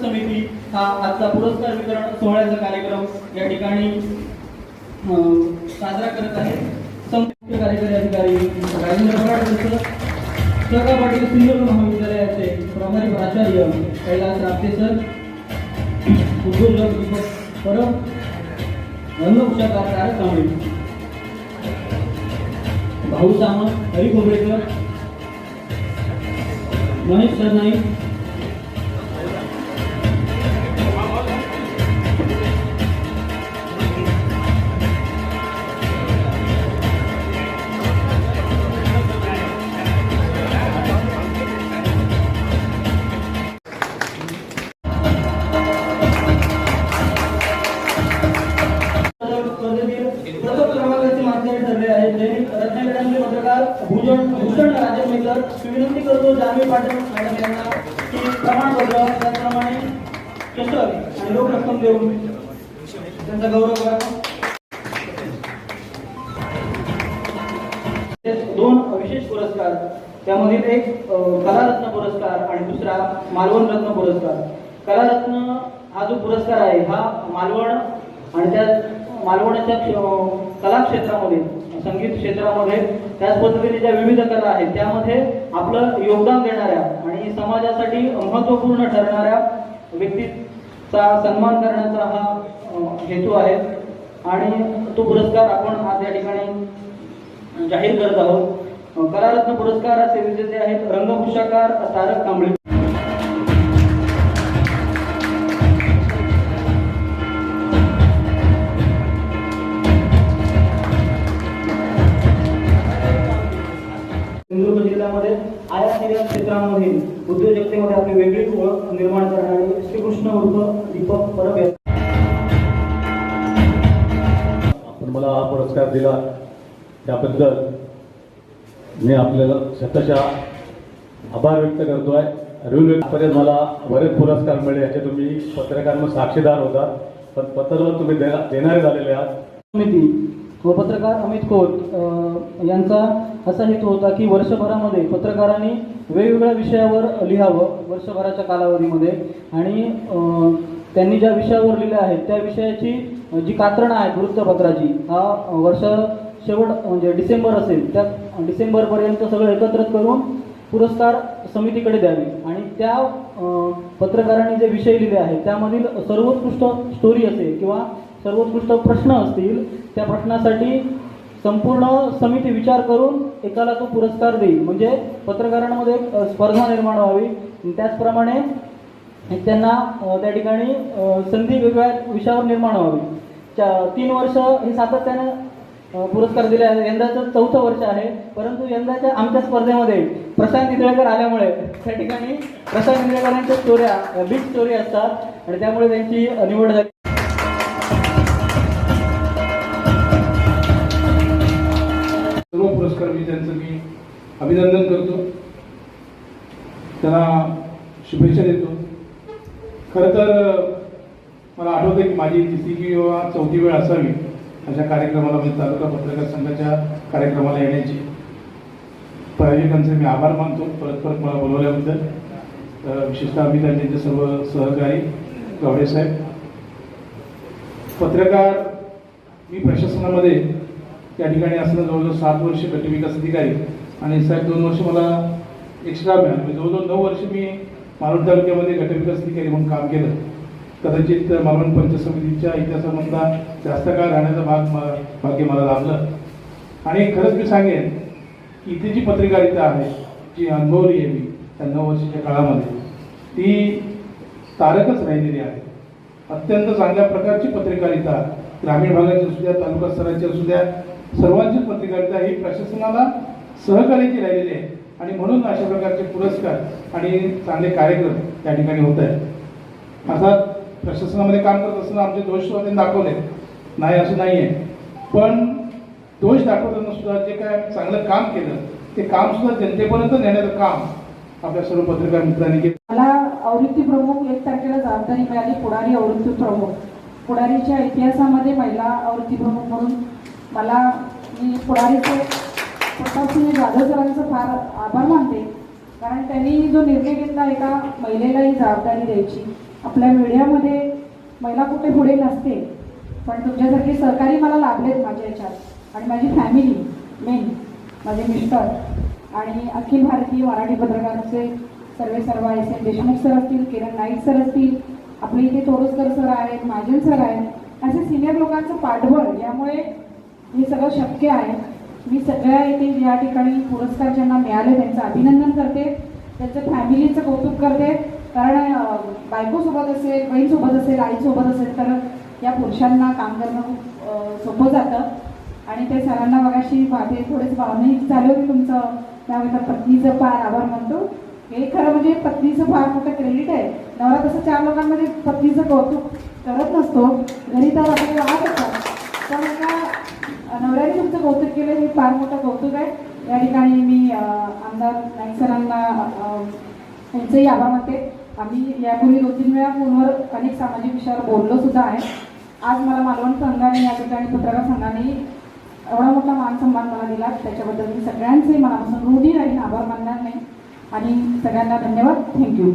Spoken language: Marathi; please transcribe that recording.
समिती हा आजचा पुरस्कार वितरण सोहळ्याचा कार्यक्रम या ठिकाणी साजरा करत आहे. संयुक्त कार्यकारी अधिकारी राजेंद्र पवार सर पाटील सिंधुदुर्ग महाविद्यालयाचे प्रभारी प्राचार्य कैलास रापते सर उद्योजक दीपक परब रंगभूषाकार तारक कांबळे भाऊ सामंत हरी खोबरेकर महेश सरनाईक भूषण भूषण राजन मेकर विनंती करतो जानवी पाटील मॅडम यांना की प्रमाणपत्र त्याचप्रमाणे चषक आणि रोख रक्कम देऊन त्यांचा गौरव करा. दोन विशेष पुरस्कार त्यामधील एक कलारत्न पुरस्कार आणि दुसरा मालवण रत्न पुरस्कार. कलारत्न हा जो पुरस्कार आहे हा मालवण आणि त्या मालवणच्या कला क्षेत्रामध्ये संगीत क्षेत्रामध्ये त्याच पद्धतीने ज्या विविध कला आहेत. त्यामध्ये आपलं योगदान देणाऱ्या आणि समाजासाठी महत्त्वपूर्ण ठरणाऱ्या व्यक्तीचा सन्मान करण्याचा हा हेतू आहे. आणि तो पुरस्कार आपण आज या ठिकाणी जाहीर करत आहोत. कलारत्न पुरस्काराचे विजेते आहेत रंगभूषाकार तारक कांबळे. जिल्ह्यामध्ये आयात निर्यात क्षेत्रामध्ये उद्योजकतेमध्ये आपली वेगळी ओळख निर्माण करणारे श्रीकृष्ण उर्फ दीपक परब. आपण मला हा पुरस्कार दिला. त्याबद्दल मी आपल्याला शतशः आभार व्यक्त करतो आहे रेव्हन्यूपर्यंत मला बरेच पुरस्कार मिळले याचे तुम्ही पत्रकारांना साक्षीदार होता. पण पत्रवर तुम्ही देणारे झालेले आहात. समिती व पत्रकार अमित खोत यांचा असा हेतू होता की वर्षभरामध्ये पत्रकारांनी वेगवेगळ्या विषयावर लिहावं वर्षभराच्या कालावधीमध्ये. आणि त्यांनी ज्या विषयावर लिहिल्या आहेत त्या विषयाची जी कात्रणं आहेत वृत्तपत्राची हा वर्ष शेवट म्हणजे डिसेंबर असेल त्या डिसेंबरपर्यंत सगळं एकत्रित करून पुरस्कार समितीकडे द्यावे. आणि त्या पत्रकारांनी जे विषय लिहिले आहेत त्यामधील सर्वोत्कृष्ट स्टोरी असेल किंवा सर्वोत्कृष्ट प्रश्न असतील त्या प्रश्नासाठी संपूर्ण समिती विचार करून एकाला तो पुरस्कार देईल. म्हणजे पत्रकारांमध्ये एक स्पर्धा निर्माण व्हावी. त्याचप्रमाणे त्यांना त्या ठिकाणी संधी वेगवेगळ्या विषयावर निर्माण व्हावी. च्या तीन वर्ष हे सातत्याने पुरस्कार दिले आहे यंदाचं चौथं वर्ष आहे. परंतु यंदाच्या आमच्या स्पर्धेमध्ये प्रशांत इंद्रेकर आल्यामुळे त्या ठिकाणी प्रशांत इंद्रेकरांच्या स्टोऱ्या बिग स्टोरी असतात. आणि त्यामुळे त्यांची निवड झाली. सर्व पुरस्कार विजेत्यांचं मी अभिनंदन करतो. त्यांना शुभेच्छा देतो. खरं तर मला आठवतं की माझी तिसरी किंवा चौथी वेळ असावी अशा कार्यक्रमाला म्हणजे तालुका पत्रकार संघाच्या कार्यक्रमाला येण्याची. प्रायोजकांचे मी आभार मानतो. परत परत मला बोलवल्याबद्दल विशेषतः मी त्यांचे सर्व सहकारी गावडे साहेब पत्रकार मी प्रशासनामध्ये त्या ठिकाणी असताना जवळजवळ सात वर्ष गटविकास अधिकारी आणि साहेब दोन वर्ष मला एक्स्ट्रा मिळालं. म्हणजे जवळजवळ नऊ वर्ष मी मालवण तालुक्यामध्ये गटविकास अधिकारी म्हणून काम केलं. कदाचित मालवण पंचायत समितीच्या इतिहासामधला जास्त काळ राहण्याचा भाग म- भाग्य मला लाभलं. आणि खरंच मी सांगेन की इथे जी पत्रकारिता आहे जी अनुभवली आहे मी त्या नऊ वर्षाच्या काळामध्ये ती तारकच राहिलेली आहे. अत्यंत चांगल्या प्रकारची पत्रकारिता ग्रामीण भागाची असू द्या तालुका स्तराची असू द्या सर्वांची पत्रकारिता ही प्रशासनाला सहकार्याची राहिलेली आहे. आणि म्हणून अशा प्रकारचे पुरस्कार आणि चांगले कार्यक्रम त्या ठिकाणी होत आहेत. अर्थात प्रशासनामध्ये काम करत असताना आमचे दोष त्यांनी दाखवले. नाही असं नाही आहे पण दोष दाखवताना सुद्धा जे काय चांगलं काम केलं ते काम सुद्धा जनतेपर्यंत नेण्याचं काम आपल्या सर्व पत्रकार मित्रांनी केलं. मला आवृत्ती प्रमुख एक तारखेला जबाबदारी मिळाली पुढारी आवृत्ती प्रमुख. पुढारीच्या इतिहासामध्ये महिला आवृत्ती प्रमुख म्हणून मला मी पुढारीचे प्रतापसिंह जाधव सरांचं फार आभार मानते. कारण त्यांनी जो निर्णय घेतला एका महिलेला ही जबाबदारी द्यायची आपल्या मीडियामध्ये महिला कुठे पुढे नसते पण तुमच्यासारखे सहकारी मला लाभलेत माझ्या याच्यात. आणि माझी फॅमिली मेन माझे मिस्टर आणि अखिल भारतीय मराठी पत्रकारांचे सर्वे सर्व एस एन देशमुख सर असतील किरण नाईक सर असतील आपले इथे तोरसकर सर आहेत महाजन सर आहेत. असे सिनियर लोकांचं पाठबळ यामुळे हे सगळं शक्य आहे. मी सगळ्या इथे या ठिकाणी पुरस्कार ज्यांना मिळाले त्यांचं अभिनंदन करते. त्यांचं फॅमिलीचं कौतुक करते. कारण बायकोसोबत असेल बहीणसोबत असेल आईसोबत असेल तर या पुरुषांना काम करणं खूप सोपं जातं. आणि ते सरांना मगाशी माझे थोडेच भावनिक झाले होते तुमचं. त्यावेळेला पत्नीचं फार आभार मानतो. हे खरं म्हणजे पत्नीचं फार मोठं क्रेडिट आहे. नवरा तसं चार लोकांमध्ये पत्नीचं कौतुक करत नसतो. घरी तर आपल्याला वाहत असतात पण नवऱ्याने तुमचं कौतुक केलं हे फार मोठं कौतुक आहे. या ठिकाणी मी आमदार नाईक सरांना अं, त्यांचंही आभार मानते. आम्ही यापूर्वी दोन तीन वेळा फोनवर अनेक सामाजिक विषयावर बोललो सुद्धा आहे. आज मला मालवण संघाने या ठिकाणी पत्रकार संघाने एवढा मोठा मान सन्मान मला दिला. त्याच्याबद्दल मी सगळ्यांचे मनापासून ऋणी राहीन आभार मानणार नाही. आणि सगळ्यांना धन्यवाद. थँक्यू